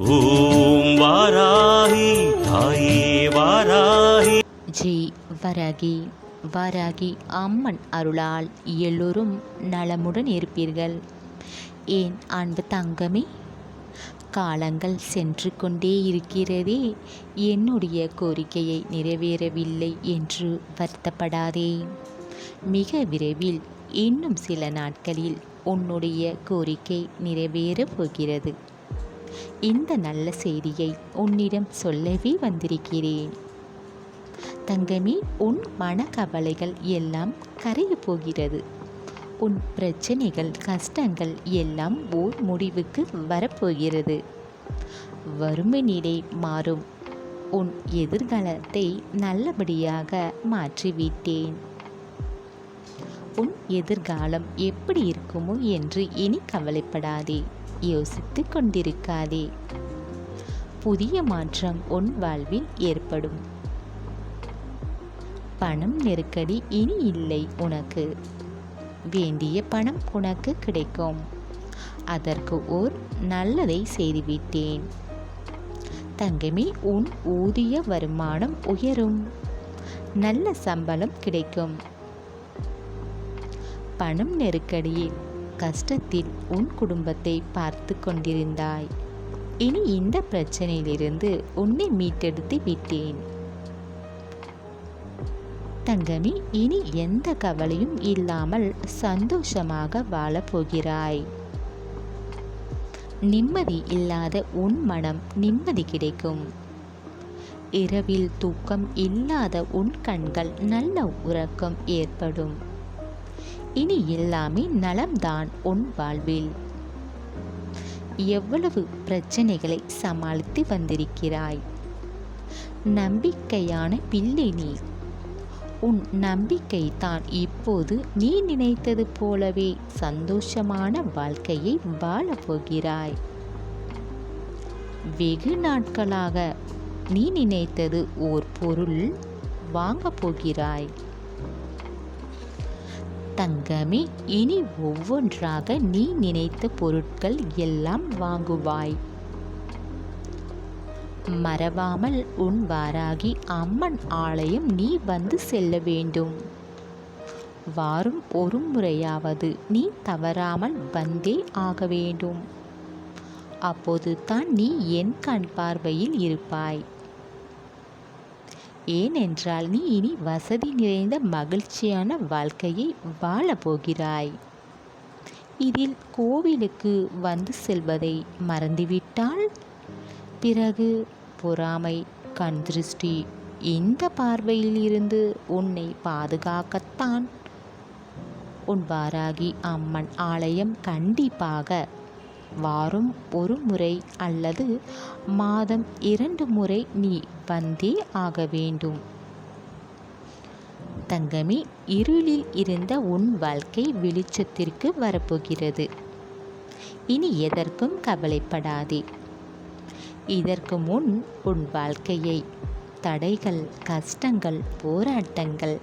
ஓம் வாராகி தாயே வாராகி ஜி வராகி வராகி அம்மன் அருளால் எல்லோரும் நலமுடன் இருப்பீர்கள். ஏன் அன்பு தங்கமே? காலங்கள் சென்று கொண்டே இருக்கிறதே. என்னுடைய கோரிக்கையை நிறைவேறவில்லை என்று வருத்தப்படாதே. மிக விரைவில் இன்னும் சில நாட்களில் உன்னுடைய கோரிக்கை நிறைவேறப் போகிறது. இந்த நல்ல செய்தியை உன்னிடம் சொல்லவே வந்திருக்கிறேன். தங்கமே உன் மனக்கவலைகள் எல்லாம் கரைய போகிறது. உன் பிரச்சனைகள் கஷ்டங்கள் எல்லாம் ஓர் முடிவுக்கு வரப்போகிறது. வறுமை நிலை மாறும். உன் எதிர்காலத்தை நல்லபடியாக மாற்றிவிட்டேன். உன் எதிர்காலம் எப்படி இருக்குமோ என்று இனி கவலைப்படாதே. யோசித்து கொண்டிருக்காதே புதிய மாற்றம் உன் வாழ்வில் ஏற்படும். பணம் நெருக்கடி இனி இல்லை உனக்கு. வேண்டிய பணம் உனக்கு கிடைக்கும். அதற்கு ஓர் நல்லதை செய்துவிட்டேன். தங்கமே உன் ஊதிய வருமானம் உயரும். நல்ல சம்பளம் கிடைக்கும். பணம் நெருக்கடியில் கஷ்டத்தில் உன் குடும்பத்தை பார்த்து கொண்டிருந்தாய். இனி இந்த பிரச்சனையிலிருந்து உன்னை மீட்டெடுத்து விட்டேன். தங்கமி இனி எந்த கவலையும் இல்லாமல் சந்தோஷமாக வாழப் போகிறாய். நிம்மதி இல்லாத உன் மனம் நிம்மதி கிடைக்கும். இரவில் தூக்கம் இல்லாத உன் கண்கள் நல்ல உறக்கம் ஏற்படும். இனி எல்லாமே நலம்தான் உன் வாழ்வில். எவ்வளவு பிரச்சனைகளை சமாளித்து வந்திருக்கிறாய்? நம்பிக்கையான பிள்ளை நீ. உன் நம்பிக்கை தான் இப்போது நீ நினைத்தது போலவே சந்தோஷமான வாழ்க்கையை வாழப் போகிறாய். வெகு நாட்களாக நீ நினைத்தது ஓர் பொருள் வாங்கப் போகிறாய். தங்கமே இனி ஒவ்வொன்றாக நீ நினைத்த பொருட்கள் எல்லாம் வாங்குவாய். மறவாமல் உன் வாராகி அம்மன் ஆலயம் நீ வந்து செல்ல வேண்டும். வாரும் ஒரு முறையாவது நீ தவறாமல் வந்தே ஆக வேண்டும். அப்போது தான் நீ என் கண் பார்வையில் இருப்பாய். ஏனென்றால் நீ இனி வசதி நிறைந்த மகிழ்ச்சியான வாழ்க்கையை வாழப் போகிறாய் இதில் கோவிலுக்கு வந்து செல்வதை மறந்துவிட்டால்? பிறகு பொறாமை கண் திருஷ்டி இந்த பார்வையில் இருந்து உன்னை பாதுகாக்கத்தான்? உன் வாராகி அம்மன் ஆலயம் கண்டிப்பாக வாரம் ஒரு முறை அல்லது மாதம் இரண்டு முறை நீ வந்தே ஆக வேண்டும். தங்கமே இருளில் இருந்த உன் வாழ்க்கை வெளிச்சத்திற்கு வரப்போகிறது. இனி எதற்கும் கவலைப்படாதே. இதற்கு முன் உன் வாழ்க்கையை தடைகள் கஷ்டங்கள் போராட்டங்கள்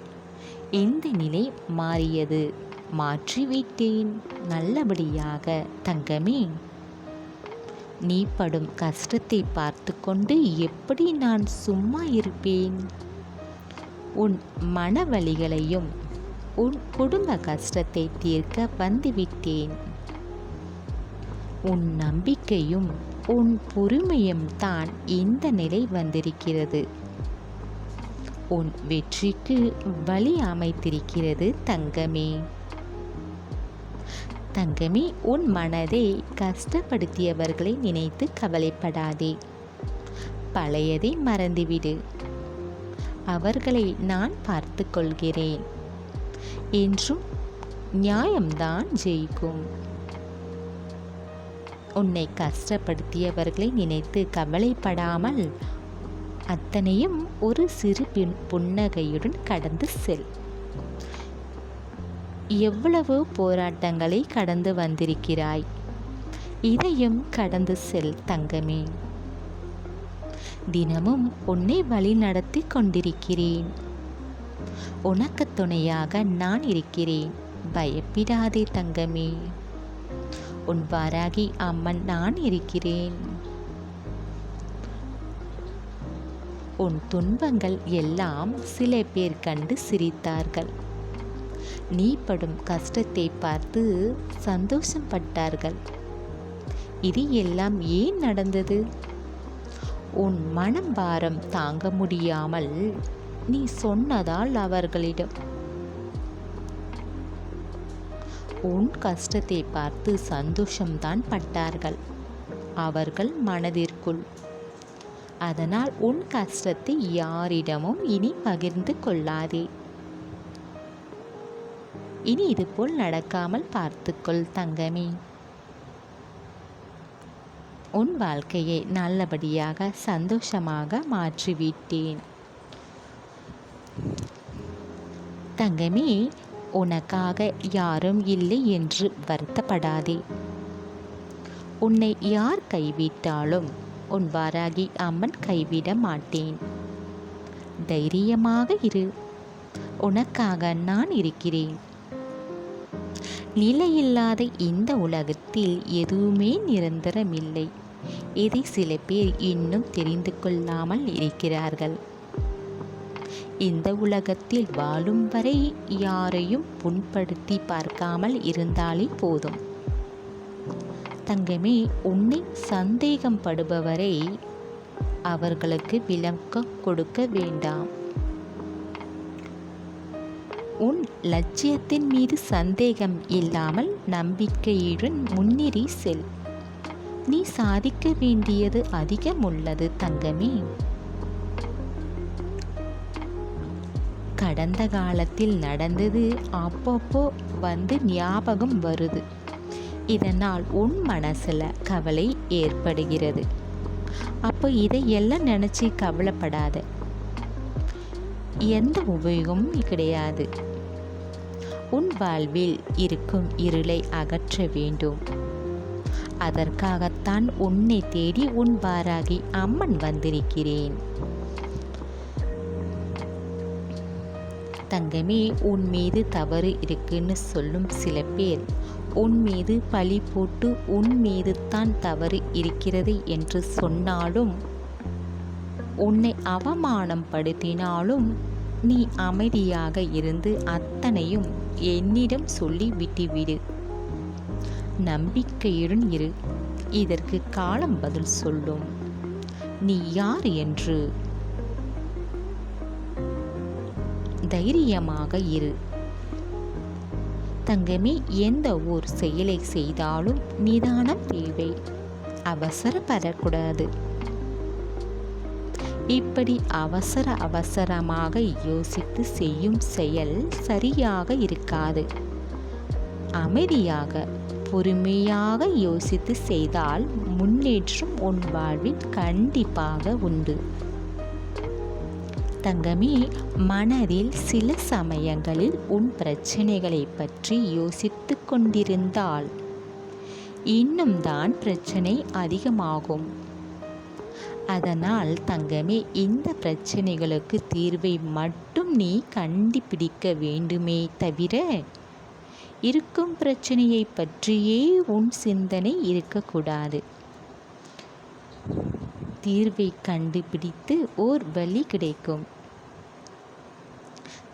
இந்த நிலை மாறியது? மாற்றிவிட்டேன் நல்லபடியாக தங்கமே. நீ படும் கஷ்டத்தை பார்த்து கொண்டு எப்படி நான் சும்மா இருப்பேன்? உன் மனவலிகளையும் உன் குடும்ப கஷ்டத்தை தீர்க்க வந்துவிட்டேன். உன் நம்பிக்கையும் உன் பொறுமையும் தான் இந்த நிலை வந்திருக்கிறது. உன் வெற்றிக்கு வழி அமைத்திருக்கிறது தங்கமே. தங்கமே உன் மனதை கஷ்டப்படுத்தியவர்களை நினைத்து கவலைப்படாதே. பழையதை மறந்துவிடு. அவர்களை நான் பார்த்து கொள்கிறேன் என்றும் நியாயம்தான் ஜெயிக்கும். உன்னை கஷ்டப்படுத்தியவர்களை நினைத்து கவலைப்படாமல் அத்தனையும் ஒரு சிறு புன்னகையுடன் கடந்து செல். எவ்வளவு போராட்டங்களை கடந்து வந்திருக்கிறாய்? இதையும் கடந்து செல் தங்கமே. தினமும் உன்னை வழி நடத்தி கொண்டிருக்கிறேன். உனக்கு துணையாக நான் இருக்கிறேன். பயப்பிடாதே தங்கமே. உன் வாராகி அம்மன் நான் இருக்கிறேன். உன் துன்பங்கள் எல்லாம் சில பேர் கண்டு சிரித்தார்கள். நீ படும் கஷ்டத்தை பார்த்து சந்தோஷப்பட்டார்கள். இது எல்லாம் ஏன் நடந்தது? உன் மனம் பாரம் தாங்க முடியாமல் நீ சொன்னதால் அவர்களிடம். உன் கஷ்டத்தை பார்த்து சந்தோஷம்தான் பட்டார்கள் அவர்கள் மனதிற்குள். அதனால் உன் கஷ்டத்தை யாரிடமும் இனி பகிர்ந்து கொள்ளாதே. இனி இதுபோல் நடக்காமல் பார்த்துக்கொள் தங்கமே. உன் வாழ்க்கையை நல்லபடியாக சந்தோஷமாக மாற்றிவிட்டேன். தங்கமே உனக்காக யாரும் இல்லை என்று வருத்தப்படாதே. உன்னை யார் கைவிட்டாலும் உன் வாராகி அம்மன் கைவிட மாட்டேன். தைரியமாக இரு. உனக்காக நான் இருக்கிறேன். நிலையில்லாத இந்த உலகத்தில் எதுவுமே நிரந்தரமில்லை. இதை சில பேர் இன்னும் தெரிந்து கொள்ளாமல் இருக்கிறார்கள். இந்த உலகத்தில் வாழும் வரை யாரையும் புண்படுத்தி பார்க்காமல் இருந்தாலே போதும். தங்கமே உன்னை சந்தேகம் படுபவரை அவர்களுக்கு விளக்கம் கொடுக்க வேண்டாம். உன் லட்சியத்தின் மீது சந்தேகம் இல்லாமல் நம்பிக்கையுடன் முன்னேறி செல். நீ சாதிக்க வேண்டியது அதிகம் உள்ளது தங்கமே. கடந்த காலத்தில் நடந்தது அப்பப்போ வந்து ஞாபகம் வருது. இதனால் உன் மனசில் கவலை ஏற்படுகிறது. அப்போ இதை எல்லாம் நினச்சி கவலைப்படாத. எந்த உபயோகமும் கிடையாது. உன் வாழ்வில் இருக்கும் இருளை அகற்ற வேண்டும். அதற்காகத்தான் உன்னை தேடி உன் வாராகி அம்மன் வந்திருக்கிறேன். தங்கமே உன் மீது தவறு இருக்குன்னு சொல்லும் சில பேர் உன் மீது பழி போட்டு உன் மீது தான் தவறு இருக்கிறது என்று சொன்னாலும் உன்னை அவமானம் படுத்தினாலும் நீ அமைதியாக இருந்து அத்தனையும் என்னிடம் சொல்லி விட்டுவிடு. நம்பிக்கையுடன் இரு. இதற்கு காலம் பதில் சொல்லும். நீ யார் என்று தைரியமாக இரு. தங்கமே எந்த ஒரு செயலை செய்தாலும் நிதானம் தேவை. அவசரப்படக்கூடாது. இப்படி அவசர அவசரமாக யோசித்து செய்யும் செயல் சரியாக இருக்காது. அமைதியாக பொறுமையாக யோசித்து செய்தால் முன்னேற்றம் உன் வாழ்வில் கண்டிப்பாக உண்டு. தங்கமே மனதில் சில சமயங்களில் உன் பிரச்சனைகளை பற்றி யோசித்து கொண்டிருந்தால் இன்னும் தான் பிரச்சனை அதிகமாகும். அதனால் தங்கமே இந்த பிரச்சனைகளுக்கு தீர்வை மட்டும் நீ கண்டுபிடிக்க வேண்டுமே தவிர இருக்கும் பிரச்சனையை பற்றியே உன் சிந்தனை இருக்கக்கூடாது. தீர்வை கண்டுபிடித்து ஓர் வழி கிடைக்கும்.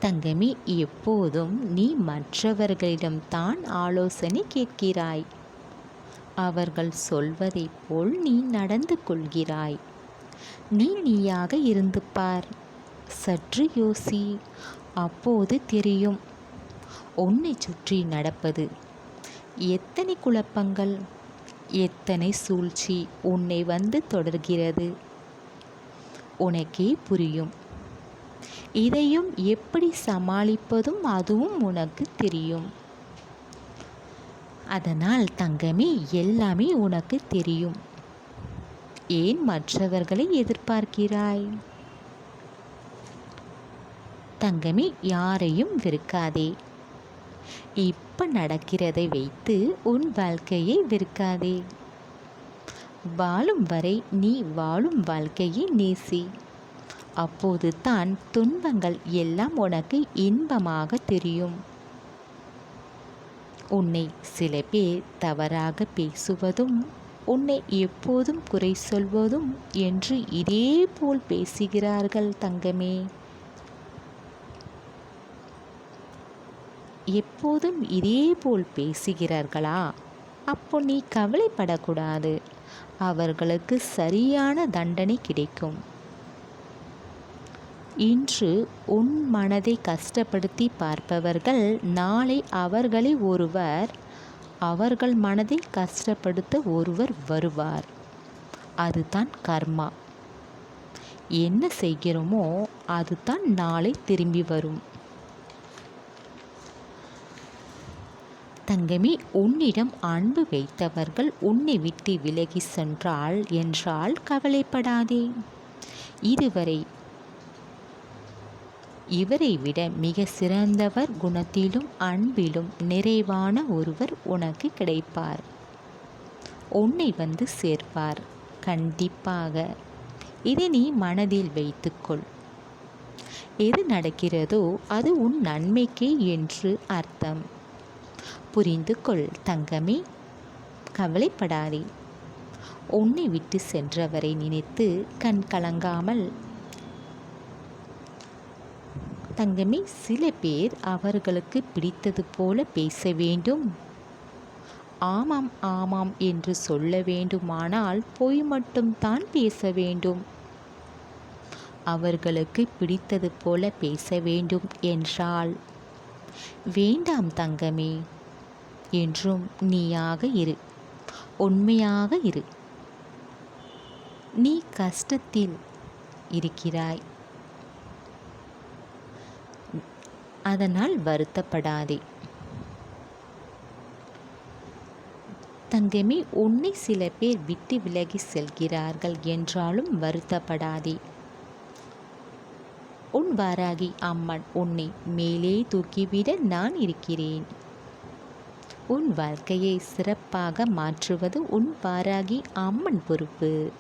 தங்கமே எப்போதும் நீ மற்றவர்களிடம் தான் ஆலோசனை கேட்கிறாய். அவர்கள் சொல்வதைப் போல் நீ நடந்து கொள்கிறாய். நீ நீயாக இருந்து பார் சற்று யோசி. அப்போது தெரியும். உன்னை சுற்றி நடப்பது. எத்தனை குழப்பங்கள். எத்தனை சூழ்ச்சி உன்னை வந்து தொடர்கிறது. உனக்கே புரியும். இதையும் எப்படி சமாளிப்பதும் அதுவும் உனக்கு தெரியும். அதனால் தங்கமே எல்லாமே உனக்கு தெரியும். ஏன் மற்றவர்களை எதிர்பார்க்கிறாய்? தங்கமே யாரையும் விற்காதே இப்போ நடக்கிறதை வைத்து உன் வாழ்க்கையை விற்காதே வாழும் வரை நீ வாழும் வாழ்க்கையை நேசி. அப்போது தான் துன்பங்கள் எல்லாம் உனக்கு இன்பமாக தெரியும். உன்னை சில பேர் தவறாக பேசுவதும் உன்னை எப்போதும் குறை சொல்வதும் என்று இதே போல் பேசுகிறார்கள் தங்கமே. எப்போதும் இதே போல் பேசுகிறார்களா? அப்போ நீ கவலைப்படக்கூடாது. அவர்களுக்கு சரியான தண்டனை கிடைக்கும். இன்று உன் மனதை கஷ்டப்படுத்தி பார்ப்பவர்கள் நாளை அவர்களை ஒருவர் அவர்கள் மனதை கஷ்டப்படுத்த ஒருவர் வருவார். அதுதான் கர்மா. என்ன செய்கிறோமோ அதுதான் நாளை திரும்பி வரும். தங்கமே உன்னிடம் அன்பு வைத்தவர்கள் உன்னை விட்டு விலகி சென்றால் என்றால் கவலைப்படாதே. இதுவரை இவரை விட மிக சிறந்தவர் குணத்திலும் அன்பிலும் நிறைவான ஒருவர் உனக்கு கிடைப்பார். உன்னை வந்து சேர்ப்பார். கண்டிப்பாக. இதை நீ மனதில் வைத்துக்கொள். எது நடக்கிறதோ அது உன் நன்மைக்கே என்று அர்த்தம். புரிந்து கொள் தங்கமே. கவலைப்படாதே. உன்னை விட்டு சென்றவரை நினைத்து கண் கலங்காமல் தங்கமே சில பேர் அவர்களுக்கு பிடித்தது போல பேச வேண்டும். ஆமாம் ஆமாம் என்று சொல்ல வேண்டுமானால் பொய் மட்டும்தான் பேச வேண்டும். அவர்களுக்கு பிடித்தது போல பேச வேண்டும் என்றால் வேண்டாம் தங்கமே என்றும் நீயாக இரு. உண்மையாக இரு. நீ கஷ்டத்தில் இருக்கிறாய். அதனால் வருத்தப்படாதே. தங்கமே உன்னை சில பேர் விட்டு விலகி செல்கிறார்கள் என்றாலும் வருத்தப்படாதே. உன் வாராகி அம்மன் உன்னை மேலே தூக்கிவிட நான் இருக்கிறேன். உன் வாழ்க்கையை சிறப்பாக மாற்றுவது உன் வாராகி அம்மன் பொறுப்பு.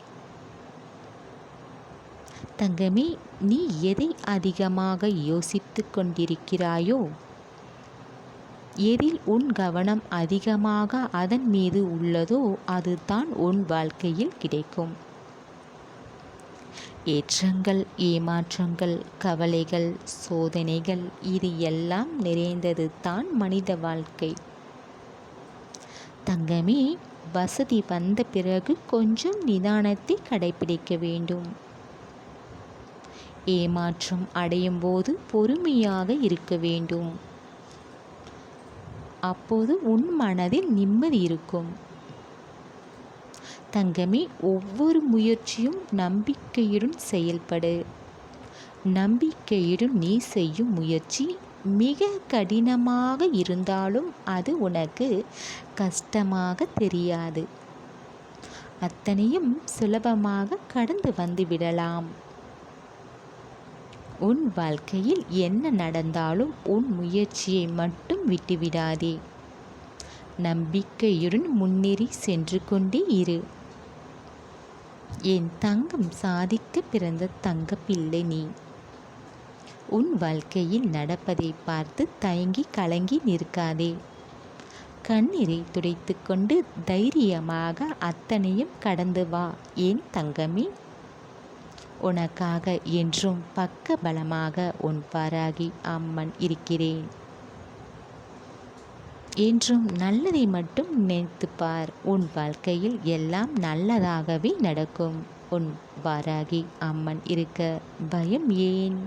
தங்கமே நீ எதை அதிகமாக யோசித்து கொண்டிருக்கிறாயோ? எதில் உன் கவனம் அதிகமாக அதன் மீது உள்ளதோ அதுதான் உன் வாழ்க்கையில் கிடைக்கும். ஏற்றங்கள் ஏமாற்றங்கள் கவலைகள் சோதனைகள் இது எல்லாம் நிறைந்தது தான் மனித வாழ்க்கை. தங்கமே வசதி வந்த பிறகு கொஞ்சம் நிதானத்தை கடைபிடிக்க வேண்டும். ஏமாற்றம் அடையும் போது பொறுமையாக இருக்க வேண்டும். அப்போது உன் மனதில் நிம்மதி இருக்கும். தங்கமே ஒவ்வொரு முயற்சியும் நம்பிக்கையுடன் செயல்படு. நம்பிக்கையுடன் நீ செய்யும் முயற்சி மிக கடினமாக இருந்தாலும் அது உனக்கு கஷ்டமாக தெரியாது. அத்தனையும் சுலபமாக கடந்து வந்து விடலாம். உன் வாழ்க்கையில் என்ன நடந்தாலும் உன் முயற்சியை மட்டும் விட்டுவிடாதே. நம்பிக்கையுடன் முன்னேறி சென்று கொண்டே இரு. என் தங்கம் சாதிக்க பிறந்த தங்க பிள்ளை நீ. உன் வாழ்க்கையில் நடப்பதை பார்த்து தயங்கி கலங்கி நிற்காதே. கண்ணீரை துடைத்து கொண்டு தைரியமாக அத்தனையும் கடந்து வா என் தங்கமே. உனக்காக என்றும் பக்க பலமாக உன் பாராகி அம்மன் இருக்கிறேன். என்றும் நல்லதை மட்டும் நினைத்துப்பார். உன் வாழ்க்கையில் எல்லாம் நல்லதாகவே நடக்கும். உன் வாராகி அம்மன் இருக்க பயம் ஏன்?